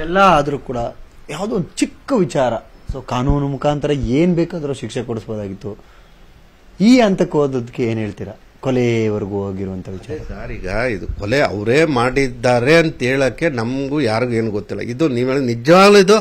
ಇಷ್ಟೆಲ್ಲ ಆದರೂ ಕೂಡ ಯಾವುದೋ ಒಂದು ಚಿಕ್ಕ ವಿಚಾರ. ಸೊ ಕಾನೂನು ಮುಖಾಂತರ ಏನು ಬೇಕಾದರೂ ಶಿಕ್ಷೆ ಕೊಡಿಸ್ಬೋದಾಗಿತ್ತು. ಈ ಹಂತಕ್ಕೆ ಹೋದದಕ್ಕೆ ಏನು ಹೇಳ್ತೀರಾ? ಕೊಲೆವರೆಗೂ ಹೋಗಿರುವಂತ ವಿಚಾರ. ಸರ್ ಈಗ ಇದು ಕೊಲೆ ಅವರೇ ಮಾಡಿದ್ದಾರೆ ಅಂತ ಹೇಳಕ್ಕೆ ನಮಗೂ ಯಾರಿಗೂ ಏನು ಗೊತ್ತಿಲ್ಲ. ಇದು ನೀವು ಹೇಳಿ ನಿಜವಾಗ್ಲೂ ಇದು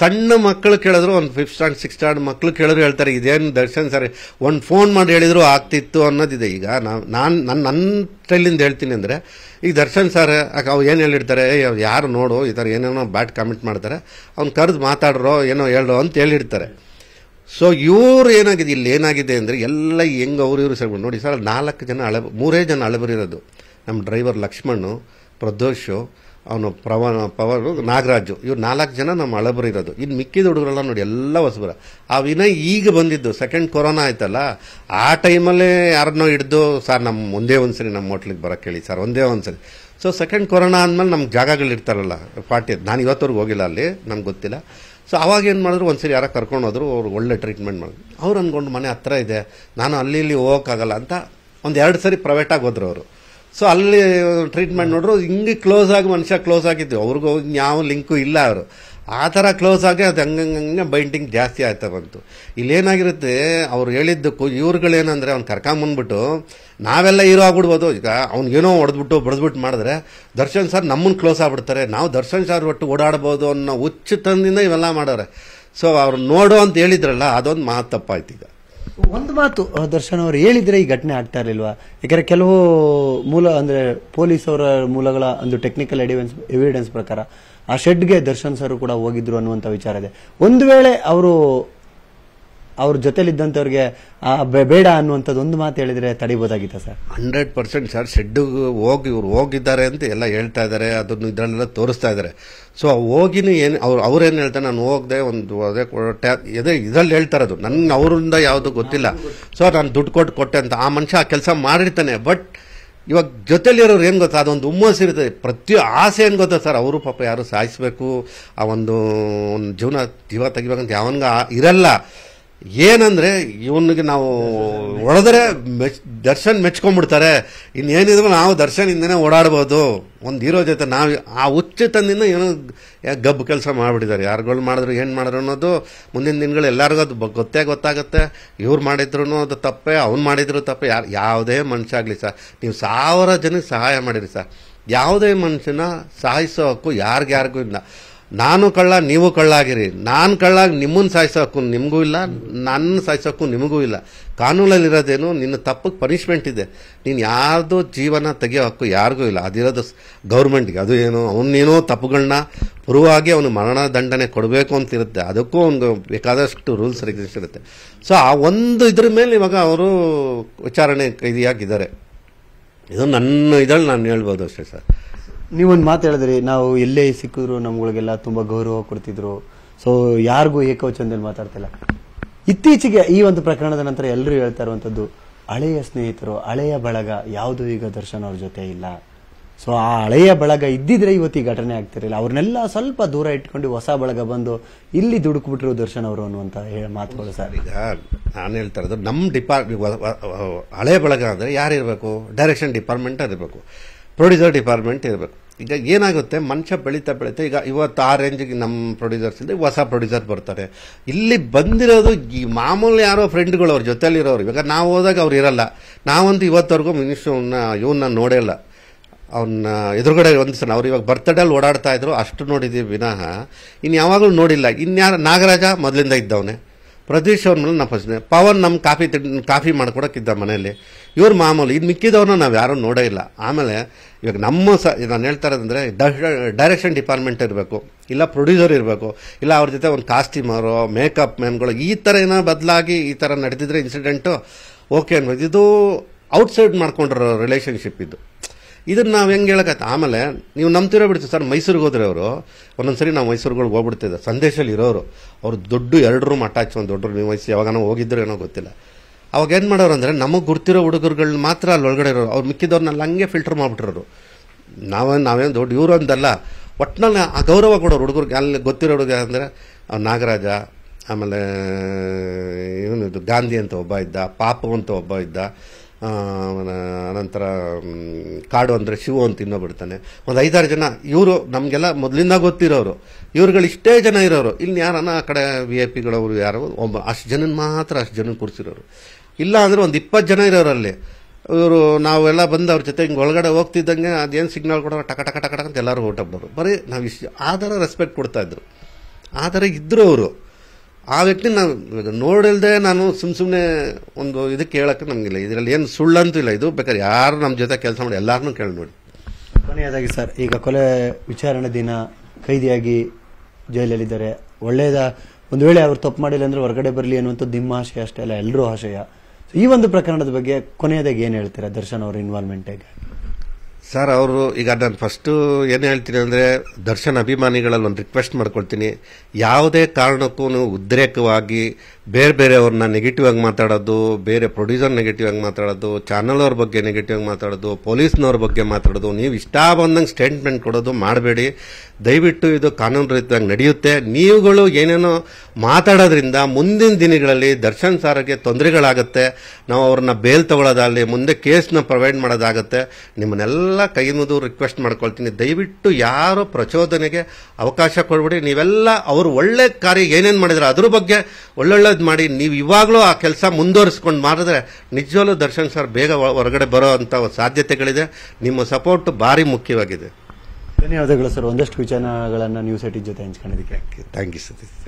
ಸಣ್ಣ ಮಕ್ಕಳು ಕೇಳಿದ್ರು ಒಂದು ಫಿಫ್ತ್ ಸ್ಟ್ಯಾಂಡ್ ಸಿಕ್ಸ್ ಸ್ಟ್ಯಾಂಡ್ ಮಕ್ಕಳು ಕೇಳಿದ್ರು ಹೇಳ್ತಾರೆ ಇದೇನು ದರ್ಶನ್ ಸರ್ ಒಂದು ಫೋನ್ ಮಾಡಿ ಹೇಳಿದ್ರು ಆಗ್ತಿತ್ತು ಅನ್ನೋದಿದೆ. ಈಗ ನಾನು ನಾನು ನನ್ನ ನನ್ನ ಸ್ಟೈಲಿಂದ ಹೇಳ್ತೀನಿ ಅಂದರೆ ಈಗ ದರ್ಶನ್ ಸರ್ ಅವ್ರು ಏನು ಹೇಳಿರ್ತಾರೆ "ಏ, ಯಾರು ನೋಡು ಈ ಥರ ಏನೇನೋ ಬ್ಯಾಡ್ ಕಾಮೆಂಟ್ ಮಾಡ್ತಾರೆ ಅವ್ನು ಕರೆದು ಮಾತಾಡ್ರೋ ಏನೋ ಹೇಳ್ರೋ ಅಂತ ಹೇಳಿರ್ತಾರೆ. ಸೊ ಇವ್ರು ಏನಾಗಿದೆ, ಇಲ್ಲಿ ಏನಾಗಿದೆ ಅಂದರೆ, ಎಲ್ಲ ಹೆಂಗೆ ಅವ್ರು ಇವರು ಸೇರ್ಕೊಂಡು ನೋಡಿ, ಸರ್, ನಾಲ್ಕು ಜನ ಅಳಬ ಮೂರೇ ಜನ ಅಳಬರಿರೋದು ನಮ್ಮ ಡ್ರೈವರ್ ಲಕ್ಷ್ಮಣ್ಣು ಪ್ರದೋಷ್, ಅವನು ಪ್ರವನ್ ಪವರ್ ನಾಗರಾಜು, ಇವ್ರು ನಾಲ್ಕು ಜನ ನಮ್ಮ ಅಳಬರಿರೋದು ಇನ್ನು ಮಿಕ್ಕಿದ ಹುಡುಗರೆಲ್ಲ ನೋಡಿ, ಎಲ್ಲ ಹೊಸಬರ. ಆ ವಿನಯ್ ಈಗ ಬಂದಿದ್ದು ಸೆಕೆಂಡ್ ಕೊರೋನಾ ಆಯ್ತಲ್ಲ, ಆ ಟೈಮಲ್ಲೇ ಯಾರನ್ನೋ ಹಿಡ್ದು, ಸರ್ ನಮ್ಮ ಒಂದೇ ಒಂದ್ಸರಿ ನಮ್ಮ ಹೋಟ್ಲಿಗೆ ಬರೋಕ್ಕೆ ಹೇಳಿ, ಸರ್, ಒಂದೇ ಒಂದ್ಸರಿ. ಸೊ ಸೆಕೆಂಡ್ ಕೊರೋನಾ ಅಂದಮೇಲೆ ನಮ್ಗೆ ಜಾಗಗಳಿರ್ತಾರಲ್ಲ, ಪಾರ್ಟಿ, ನಾನು ಇವತ್ತವರೆಗೂ ಹೋಗಿಲ್ಲ ಅಲ್ಲಿ, ನಮ್ಗೆ ಗೊತ್ತಿಲ್ಲ. ಸೊ ಅವಾಗ ಏನು ಮಾಡಿದ್ರು, ಒಂದ್ಸರಿ ಯಾರೋ ಕರ್ಕೊಂಡು ಹೋದ್ರು, ಅವ್ರು ಒಳ್ಳೆ ಟ್ರೀಟ್ಮೆಂಟ್ ಮಾಡಿದ್ರು. ಅವ್ರು ಅಂದ್ಕೊಂಡು ಮನೆ ಹತ್ರ ಇದೆ, ನಾನು ಅಲ್ಲಿ ಇಲ್ಲಿ ಹೋಗೋಕ್ಕಾಗಲ್ಲ ಅಂತ ಒಂದು ಎರಡು ಸರಿ ಪ್ರೈವೇಟಾಗಿ ಹೋದ್ರು ಅವರು. ಸೊ ಅಲ್ಲಿ ಟ್ರೀಟ್ಮೆಂಟ್ ನೋಡ್ರು, ಹಿಂಗೆ ಕ್ಲೋಸ್ ಆಗಿ ಮನುಷ್ಯ ಕ್ಲೋಸ್ ಆಗಿದ್ದು ಅವ್ರಿಗೂ ಯಾವ ಲಿಂಕು ಇಲ್ಲ ಅವರು. ಆ ಥರ ಕ್ಲೋಸ್ ಆಗಿ ಅದು ಹಂಗಂಗೆ ಬೈಂಡಿಂಗ್ ಜಾಸ್ತಿ ಆಯ್ತಾ ಬಂತು. ಇಲ್ಲೇನಾಗಿರುತ್ತೆ, ಅವ್ರು ಹೇಳಿದ್ದಕ್ಕೂ ಇವ್ರುಗಳೇನಂದರೆ ಅವ್ನು ಕರ್ಕೊಂಬಂದ್ಬಿಟ್ಟು ನಾವೆಲ್ಲ ಹೀರೋ ಆಗ್ಬಿಡ್ಬೋದು. ಈಗ ಅವ್ನಿಗೇನೋ ಹೊಡೆದ್ಬಿಟ್ಟು, ಬಡ್ದ್ಬಿಟ್ಟು ಮಾಡಿದ್ರೆ ದರ್ಶನ್ ಸರ್ ನಮ್ಮನ್ನು ಕ್ಲೋಸ್ ಆಗ್ಬಿಡ್ತಾರೆ. ನಾವು ದರ್ಶನ್ ಸರ್ ಒಟ್ಟು ಓಡಾಡ್ಬೋದು ಅನ್ನೋ ಹುಚ್ಚುತನದಿಂದ ಇವೆಲ್ಲ ಮಾಡೋರೆ. ಸೊ ಅವ್ರು ನೋಡು ಅಂತ ಹೇಳಿದ್ರಲ್ಲ, ಅದೊಂದು ಮಾತು ಈಗ. ಒಂದು ಮಾತು ದರ್ಶನ್ ಅವರು ಹೇಳಿದ್ರೆ ಈ ಘಟನೆ ಆಗ್ತಾ ಇರಲಿಲ್ವಾ? ಯಾಕಂದ್ರೆ ಕೆಲವು ಮೂಲ, ಅಂದ್ರೆ ಪೊಲೀಸ್ ಅವರ ಮೂಲಗಳ ಒಂದು ಟೆಕ್ನಿಕಲ್ ಎವಿಡೆನ್ಸ್ ಎವಿಡೆನ್ಸ್ ಪ್ರಕಾರ ಆ ಶೆಡ್ಗೆ ದರ್ಶನ್ ಸರ್ ಕೂಡ ಹೋಗಿದ್ರು ಅನ್ನುವಂತ ವಿಚಾರ ಇದೆ. ಒಂದು ವೇಳೆ ಅವರು ಅವ್ರ ಜೊತೆಲಿದ್ದಂಥವ್ರಿಗೆ ಬೇಡ ಅನ್ನುವಂಥದ್ದು ಒಂದು ಮಾತು ಹೇಳಿದ್ರೆ ತಡಿಬೋದಾಗಿತ್ತ sir? Hundred percent sir shed ಹೋಗಿ, ಇವ್ರು ಹೋಗಿದ್ದಾರೆ ಅಂತ ಎಲ್ಲ ಹೇಳ್ತಾ ಇದ್ದಾರೆ ಅದನ್ನು ಇದರಲ್ಲೆಲ್ಲ ತೋರಿಸ್ತಾ ಇದ್ದಾರೆ ಸೊ ಹೋಗಿನೂ ಏನು, ಅವ್ರು ಅವ್ರೇನು ಹೇಳ್ತಾರೆ, ನಾನು ಹೋಗದೆ, ಒಂದು, ಅದೇ ಅದೇ ಇದೇ ಇದರಲ್ಲಿ ಹೇಳ್ತಾ ಇರೋದು ನನಗೆ ಅವರಿಂದ ಯಾವುದು ಗೊತ್ತಿಲ್ಲ. ಸೊ ನಾನು ದುಡ್ಡು ಕೊಟ್ಟು ಕೊಟ್ಟೆ ಅಂತ, ಆ ಮನುಷ್ಯ ಆ ಕೆಲಸ ಮಾಡಿರ್ತಾನೆ, ಬಟ್ ಇವಾಗ ಜೊತೆಲಿರೋರು ಏನು ಗೊತ್ತಾ, ಅದೊಂದು ಹುಮ್ಮಸ್ ಇರುತ್ತೆ. ಪ್ರತಿ ಆಸೆ ಏನು ಗೊತ್ತಾ ಸರ್, ಅವರು ಪಾಪ ಯಾರು ಸಾಯಿಸ್ಬೇಕು, ಆ ಒಂದು ಒಂದು ಜೀವನ, ಜೀವ ತೆಗಿಬೇಕಂತ ಯಾವನ್ಗ ಇರಲ್ಲ. ಏನಂದ್ರೆ ಇವನಿಗೆ ನಾವು ಹೊಡೆದ್ರೆ ಮೆಚ್, ದರ್ಶನ್ ಮೆಚ್ಕೊಂಡ್ಬಿಡ್ತಾರೆ. ಇನ್ನೇನಿದ್ರು ನಾವು ದರ್ಶನ್ ಇಂದನೇ ಓಡಾಡ್ಬೋದು. ಒಂದು ಹೀರೋ ಜೊತೆ ನಾವು ಆ ಉಚ್ಚತನದಿಂದ ಏನು ಗಬ್ಬು ಕೆಲಸ ಮಾಡಿಬಿಟ್ಟಿದ್ದಾರೆ. ಯಾರುಗಳು ಮಾಡಿದ್ರು, ಏನು ಮಾಡಿದ್ರು ಅನ್ನೋದು ಮುಂದಿನ ದಿನಗಳು ಎಲ್ಲರಿಗೂ ಅದು ಗೊತ್ತೇ ಗೊತ್ತಾಗುತ್ತೆ. ಇವ್ರು ಮಾಡಿದ್ರು ಅದು ತಪ್ಪೇ, ಅವ್ನು ಮಾಡಿದ್ರು ತಪ್ಪೇ. ಯಾರು, ಯಾವುದೇ ಮನುಷ್ಯ ಆಗಲಿ ಸರ್ ನೀವು ಸಾವಿರ ಜನಕ್ಕೆ ಸಹಾಯ ಮಾಡಿರಿ ಸರ್ ಯಾವುದೇ ಮನುಷ್ಯನ ಸಹಾಯಿಸೋ ಹಕ್ಕು ಯಾರಿಗ್ಯಾರಿಗೂ ಇಲ್ಲ. ನಾನು ಕಳ್ಳ, ನೀವು ಕಳ್ಳಾಗಿರಿ. ನಾನು ಕಳ್ಳಾಗಿ ನಿಮ್ಮನ್ನು ಸಾಯಿಸೋಕ್ಕೂ ನಿಮಗೂ ಇಲ್ಲ ನನ್ನ ಸಾಯಿಸೋಕ್ಕೂ ನಿಮಗೂ ಇಲ್ಲ. ಕಾನೂನಲ್ಲಿರೋದೇನು, ನಿನ್ನ ತಪ್ಪಿಗೆ ಪನಿಷ್ಮೆಂಟ್ ಇದೆ. ನೀನು ಯಾರ್ದು ಜೀವನ ತೆಗೆಯೋ ಹಕ್ಕು ಯಾರಿಗೂ ಇಲ್ಲ. ಅದಿರೋದು ಗೌರ್ಮೆಂಟ್ಗೆ. ಅದು ಏನು ಅವನೇನೋ ತಪ್ಪುಗಳನ್ನ ಪುರುವಾಗಿ ಅವನು ಮರಣ ದಂಡನೆ ಕೊಡಬೇಕು ಅಂತಿರುತ್ತೆ. ಅದಕ್ಕೂ ಅವ್ನಿಗೆ ಬೇಕಾದಷ್ಟು ರೂಲ್ಸ್ ರೆಗ್ಯುಲೇಷನ್ ಇರುತ್ತೆ. ಸೊ ಆ ಒಂದು ಇದ್ರ ಮೇಲೆ ಇವಾಗ ಅವರು ವಿಚಾರಣೆ ಕೈದಿಯಾಗಿದ್ದಾರೆ. ಇದು ನನ್ನ ಇದ್ರಲ್ಲಿ ನಾನು ಹೇಳ್ಬೋದು ಅಷ್ಟೇ ಸರ್. ನೀವೊಂದು ಮಾತು ಹೇಳಿದ್ರಿ, ನಾವು ಎಲ್ಲೇ ಸಿಕ್ಕಿದ್ರು ನಮ್ಗಳಿಗೆಲ್ಲ ತುಂಬಾ ಗೌರವ ಕೊಡ್ತಿದ್ರು. ಸೊ ಯಾರಿಗೂ ಏಕವಚನದಲ್ಲಿ ಮಾತಾಡ್ತಿಲ್ಲ. ಇತ್ತೀಚೆಗೆ ಈ ಒಂದು ಪ್ರಕರಣದ ನಂತರ ಎಲ್ಲರೂ ಹೇಳ್ತಾ ಇರುವಂತದ್ದು, ಹಳೆಯ ಸ್ನೇಹಿತರು, ಹಳೆಯ ಬಳಗ, ಯಾವುದು ಈಗ ದರ್ಶನ್ ಅವ್ರ ಜೊತೆ ಇಲ್ಲ. ಸೊ ಆ ಹಳೆಯ ಬಳಗ ಇದ್ದಿದ್ರೆ ಇವತ್ತು ಈ ಘಟನೆ ಆಗ್ತಿರಲಿಲ್ಲ. ಅವ್ರನ್ನೆಲ್ಲ ಸ್ವಲ್ಪ ದೂರ ಇಟ್ಕೊಂಡು ಹೊಸ ಬಳಗ ಬಂದು ಇಲ್ಲಿ ದುಡುಕ್ಬಿಟ್ರು ದರ್ಶನ್ ಅವರು ಅನ್ನುವಂತ ಮಾತುಗಳು ಸರ್. ಈಗ ನಾನು ಹೇಳ್ತಾ ಇರೋದು ನಮ್ಮ ಡಿಪಾರ್ಟ್ ಹಳೆ ಬಳಗ ಅಂದರೆ ಯಾರಿರಬೇಕು? ಡೈರೆಕ್ಷನ್ ಡಿಪಾರ್ಟ್ಮೆಂಟ್ ಇರಬೇಕು ಪ್ರೊಡ್ಯೂಸರ್ ಡಿಪಾರ್ಟ್ಮೆಂಟ್ ಇರಬೇಕು. ಈಗ ಏನಾಗುತ್ತೆ, ಮನುಷ್ಯ ಬೆಳೀತಾ ಬೆಳೀತಾ, ಈಗ ಇವತ್ತು ಆ ರೇಂಜಿಗೆ ನಮ್ಮ ಪ್ರೊಡ್ಯೂಸರ್ಸ್ ಇಂದ, ಹೊಸ ಪ್ರೊಡ್ಯೂಸರ್ ಬರ್ತಾರೆ. ಇಲ್ಲಿ ಬಂದಿರೋದು ಈ ಮಾಮೂಲಿ ಯಾರೋ ಫ್ರೆಂಡ್ಗಳು ಅವ್ರ ಜೊತೆಯಲ್ಲಿರೋರು ಇವಾಗ ನಾವು ಹೋದಾಗ ಅವ್ರು ಇರಲ್ಲ. ನಾವಂತೂ ಇವತ್ತವರೆಗೂ ಮಿನಿಸ್ಟ್ರನ್ನ ಇವನ್ನ ನೋಡೇಲ್ಲ ಅವನ್ನ ಎದುರುಗಡೆ ಒಂದು ಸಲ, ಅವ್ರು ಇವಾಗ ಬರ್ತಡೇಲಿ ಓಡಾಡ್ತಾ ಇದ್ರು, ಅಷ್ಟು ನೋಡಿದ್ದೀವಿ ವಿನಃ. ಇನ್ನು ಯಾವಾಗಲೂ ನೋಡಿಲ್ಲ. ಇನ್ಯಾರು ನಾಗರಾಜ ಮೊದಲಿಂದ ಇದ್ದವನೇ. ಪ್ರದೀಶ್ ಅವ್ರ ಮೇಲೆ ನಾವು ಫಸ್ಟ್ ಪವನ್ ನಮ್ಮ ಕಾಫಿ ತಿಂಡಿ ಕಾಫಿ ಮಾಡ್ಕೊಡಕ್ಕಿದ್ದ ಮನೆಯಲ್ಲಿ. ಇವ್ರು ಮಾಮೂಲಿ ಇದು ಮಿಕ್ಕಿದವ್ರನ್ನ ನಾವು ಯಾರೂ ನೋಡೇ ಇಲ್ಲ. ಆಮೇಲೆ ಇವಾಗ ನಮ್ಮ ಸ ನಾನು ಹೇಳ್ತಾ ಇರೋದಂದರೆ ಡೈರೆಕ್ಷನ್ ಡಿಪಾರ್ಟ್ಮೆಂಟ್ ಇರಬೇಕು. ಇಲ್ಲ ಪ್ರೊಡ್ಯೂಸರ್ ಇರಬೇಕು. ಇಲ್ಲ ಅವ್ರ ಜೊತೆ ಒಂದು ಕಾಸ್ಟ್ಯೂಮರು, ಮೇಕಪ್ ಮ್ಯಾನ್ಗಳು ಈ ಥರ ಏನೋ ಬದಲಾಗಿ ಈ ಥರ ನಡೆದಿದ್ರೆ ಇನ್ಸಿಡೆಂಟು ಓಕೆ ಅನ್ಬೋದು. ಇದು ಔಟ್ಸೈಡ್ ಮಾಡ್ಕೊಂಡಿರೋ ರಿಲೇಷನ್ಶಿಪ್ ಇದು. ಇದನ್ನ ನಾವು ಹೆಂಗೆ ಹೇಳಕತ್ತ? ಆಮೇಲೆ ನೀವು ನಂಬ್ತಿರೋ ಬಿಡ್ತೀವಿ ಸರ್, ಮೈಸೂರಿಗೆ ಹೋದ್ರೆ ಅವರು. ಒಂದೊಂದ್ಸರಿ ನಾವು ಮೈಸೂರುಗಳಿಗೆ ಹೋಗ್ಬಿಡ್ತಿದ್ದೆ. ಸಂದೇಶಲ್ಲಿ ಇರೋರು. ಅವ್ರು ದೊಡ್ಡ ಎರಡು ರೂಮ್ ಅಟ್ಯಾಚ್ ಒಂದು ದೊಡ್ಡ ನೀವು ವಯಸ್ಸು ಯಾವಾಗನೋ ಹೋಗಿದ್ರು ಏನೋ ಗೊತ್ತಿಲ್ಲ. ಅವಾಗ ಏನು ಮಾಡೋರು ಅಂದರೆ ನಮಗೆ ಗುರ್ತಿರೋ ಹುಡುಗರುಗಳನ್ನ ಮಾತ್ರ ಅಲ್ಲಿ ಒಳಗಡೆ ಇರೋರು. ಅವ್ರು ಮಿಕ್ಕಿದವ್ರನ್ನೆಲ್ಲ ಹಂಗೆ ಫಿಲ್ಟರ್ ಮಾಡಿಬಿಟ್ರೋರು ನಾವೇನು ನಾವೇನು ದೊಡ್ಡ ಇವರು ಅಂದಲ್ಲ ಒಟ್ಟಿನಲ್ಲಿ ಆ ಗೌರವ ಕೊಡೋರು ಹುಡುಗರಿಗೆ ಅಲ್ಲಿ ಗೊತ್ತಿರೋ ಹುಡುಗ ಅಂದರೆ ನಾಗರಾಜ, ಆಮೇಲೆ ಇವನು ಗಾಂಧಿ ಅಂತ ಒಬ್ಬ ಇದ್ದ, ಪಾಪು ಅಂತ ಒಬ್ಬ ಇದ್ದ ಅನಂತರ ಕಾಡು ಅಂದರೆ ಶಿವು ಅಂತ ಇನ್ನೊಬಿಡ್ತಾನೆ ಒಂದು ಐದಾರು ಜನ, ಇವರು ನಮಗೆಲ್ಲ ಮೊದಲಿಂದ ಗೊತ್ತಿರೋರು. ಇವ್ರುಗಳು ಇಷ್ಟೇ ಜನ ಇರೋರು. ಇಲ್ಲಿ ಯಾರನ್ನ ಆ ಕಡೆ ವಿ ಐ ಪಿಗಳವರು ಯಾರೋ? ಒಬ್ಬ, ಅಷ್ಟು ಜನನ ಮಾತ್ರ ಅಷ್ಟು ಜನ ಕೂರಿಸಿರೋರು. ಇಲ್ಲ ಅಂದರೆ ಒಂದು ಇಪ್ಪತ್ತು ಜನ ಇರೋರು ಅಲ್ಲಿ. ಇವರು ನಾವೆಲ್ಲ ಬಂದು ಅವ್ರ ಜೊತೆ ಹಿಂಗೆ ಒಳಗಡೆ ಹೋಗ್ತಿದ್ದಂಗೆ ಅದೇನು ಸಿಗ್ನಲ್ ಕೊಡೋ ಟಕ ಟಕ ಟಕ ಅಂತ ಎಲ್ಲರೂ ಬಿಡೋರು ಬರೀ ನಾವು ಇಷ್ಟು, ಆ ಥರ ರೆಸ್ಪೆಕ್ಟ್ ಕೊಡ್ತಾಯಿದ್ರು ಆ ಥರ ಇದ್ದರು ಅವರು. ಆ ವ್ಯಕ್ತಿ ಇವಾಗ ನೋಡಿಲ್ದೆ ನಾನು ಸುಮ್ಮ ಸುಮ್ಮನೆ ಒಂದು ಇದಕ್ಕೆ ಹೇಳಕ್ಕೆ ನಮಗಿಲ್ಲ. ಇದರಲ್ಲಿ ಏನು ಸುಳ್ಳಂತೂ ಇಲ್ಲ. ಇದು ಬೇಕಾದ್ರೆ ಯಾರು ನಮ್ಮ ಜೊತೆ ಕೆಲಸ ಮಾಡಿ ಎಲ್ಲರನ್ನೂ ಕೇಳಿ ನೋಡಿ. ಕೊನೆಯದಾಗಿ ಸರ್, ಈಗ ಕೊಲೆ ವಿಚಾರಣೆ ದಿನ ಕೈದಿಯಾಗಿ ಜೈಲಲ್ಲಿದ್ದಾರೆ. ಒಳ್ಳೆಯದ ಒಂದು ವೇಳೆ ಅವರು ತಪ್ಪು ಮಾಡಿಲ್ಲ ಅಂದರೆ ಹೊರಗಡೆ ಬರಲಿ ಅನ್ನುವಂಥದ್ದು ನಿಮ್ಮ ಆಶಯ ಅಷ್ಟೇ ಅಲ್ಲ ಎಲ್ಲರೂ ಆಶಯ. ಈ ಒಂದು ಪ್ರಕರಣದ ಬಗ್ಗೆ ಕೊನೆಯದಾಗಿ ಏನು ಹೇಳ್ತೀರಾ ದರ್ಶನ್ ಅವರ ಇನ್ವಾಲ್ವ್ಮೆಂಟ್ ಹೇಗೆ ಸರ್ ಅವರು ಈಗ ನಾನು ಫಸ್ಟು ಏನು ಹೇಳ್ತೀನಿ ಅಂದರೆ ದರ್ಶನ್ ಅಭಿಮಾನಿಗಳಲ್ಲಿ ಒಂದು ರಿಕ್ವೆಸ್ಟ್ ಮಾಡ್ಕೊಳ್ತೀನಿ. ಯಾವುದೇ ಕಾರಣಕ್ಕೂ ಉದ್ರೇಕವಾಗಿ ಬೇರೆ ಬೇರೆಯವ್ರನ್ನ ನೆಗೆಟಿವ್ ಆಗಿ ಮಾತಾಡೋದು, ಬೇರೆ ಪ್ರೊಡ್ಯೂಸರ್ ನೆಗೆಟಿವ್ ಆಗಿ ಮಾತಾಡೋದು ಚಾನಲ್ ಅವ್ರ ಬಗ್ಗೆ ನೆಗೆಟಿವ್ ಆಗಿ ಮಾತಾಡೋದು ಪೊಲೀಸ್ನವ್ರ ಬಗ್ಗೆ ಮಾತಾಡೋದು, ನೀವು ಇಷ್ಟ ಬಂದಂಗೆ ಸ್ಟೇಟ್ಮೆಂಟ್ ಕೊಡೋದು ಮಾಡಬೇಡಿ. ದಯವಿಟ್ಟು ಇದು ಕಾನೂನು ರೀತಿಯಾಗಿ ನಡೆಯುತ್ತೆ. ನೀವುಗಳು ಏನೇನೋ ಮಾತಾಡೋದ್ರಿಂದ ಮುಂದಿನ ದಿನಗಳಲ್ಲಿ ದರ್ಶನ್ ಸಾರಿಗೆ ತೊಂದರೆಗಳಾಗುತ್ತೆ. ನಾವು ಅವ್ರನ್ನ ಬೇಲ್ ತಗೊಳ್ಳೋದಾಗಲಿ ಮುಂದೆ ಕೇಸ್ನ ಪ್ರೊವೈಡ್ ಮಾಡೋದಾಗುತ್ತೆ. ನಿಮ್ಮನ್ನೆಲ್ಲ ಕೈ ರಿಕ್ವೆಸ್ಟ್ ಮಾಡ್ಕೊಳ್ತೀನಿ. ದಯವಿಟ್ಟು ಯಾರು ಪ್ರಚೋದನೆಗೆ ಅವಕಾಶ ಕೊಡ್ಬೇಡಿ. ನೀವೆಲ್ಲ ಅವರು ಒಳ್ಳೆ ಕಾರ್ಯ ಏನೇನು ಮಾಡಿದ್ರೆ ಅದ್ರ ಬಗ್ಗೆ ಒಳ್ಳೊಳ್ಳೇದು ಮಾಡಿ. ನೀವು ಇವಾಗಲೂ ಆ ಕೆಲಸ ಮುಂದುವರಿಸ್ಕೊಂಡು ಮಾಡಿದ್ರೆ ನಿಜವಾಗ್ಲೂ ದರ್ಶನ್ ಸರ್ ಬೇಗ ಹೊರಗಡೆ ಬರೋ ಅಂತ ಸಾಧ್ಯತೆಗಳಿದೆ. ನಿಮ್ಮ ಸಪೋರ್ಟ್ ಭಾರಿ ಮುಖ್ಯವಾಗಿದೆ. ಧನ್ಯವಾದಗಳು ಸರ್. ಒಂದಷ್ಟು ವಿಚಾರಗಳನ್ನು ನ್ಯೂಸ್ ಐಟಿ ಜೊತೆ ಹಂಚ್ಕೊಂಡಿದ್ದಕ್ಕೆ. ಥ್ಯಾಂಕ್ ಯು ಸತೀಶ್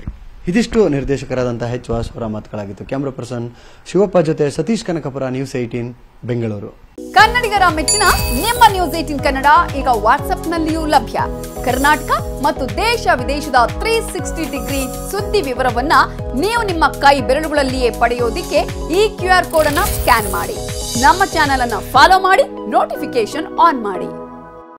ಇದಿಷ್ಟು ನಿರ್ದೇಶಕರಾದಂತಹ ಎಚ್ ವಾಸ್ ಮಾತುಗಳಾಗಿತ್ತು. ಕ್ಯಾಮ್ರಾ ಪರ್ಸನ್ ಶಿವಪ್ಪ ಜೊತೆ ಸತೀಶ್ ಕನಕಪುರ ನ್ಯೂಸ್ ಏಟೀನ್ ಬೆಂಗಳೂರು. ಕನ್ನಡಿಗರ ಮೆಚ್ಚಿನ ನಿಮ್ಮ ನ್ಯೂಸ್ ಏಟೀನ್ ಕನ್ನಡ ಈಗ ವಾಟ್ಸ್ಆಪ್ನಲ್ಲಿಯೂ ಲಭ್ಯ. ಕರ್ನಾಟಕ ಮತ್ತು ದೇಶ ವಿದೇಶದ ತ್ರೀ ಸಿಕ್ಸ್ಟಿ ಡಿಗ್ರಿ ಸುದ್ದಿ ವಿವರವನ್ನ ನೀವು ನಿಮ್ಮ ಕೈ ಬೆರಳುಗಳಲ್ಲಿಯೇ ಪಡೆಯೋದಿಕ್ಕೆ ಈ ಕ್ಯೂ ಆರ್ ಕೋಡ್ ಅನ್ನ ಸ್ಕ್ಯಾನ್ ಮಾಡಿ. ನಮ್ಮ ಚಾನೆಲ್ ಅನ್ನ ಫಾಲೋ ಮಾಡಿ ನೋಟಿಫಿಕೇಶನ್ ಆನ್ ಮಾಡಿ.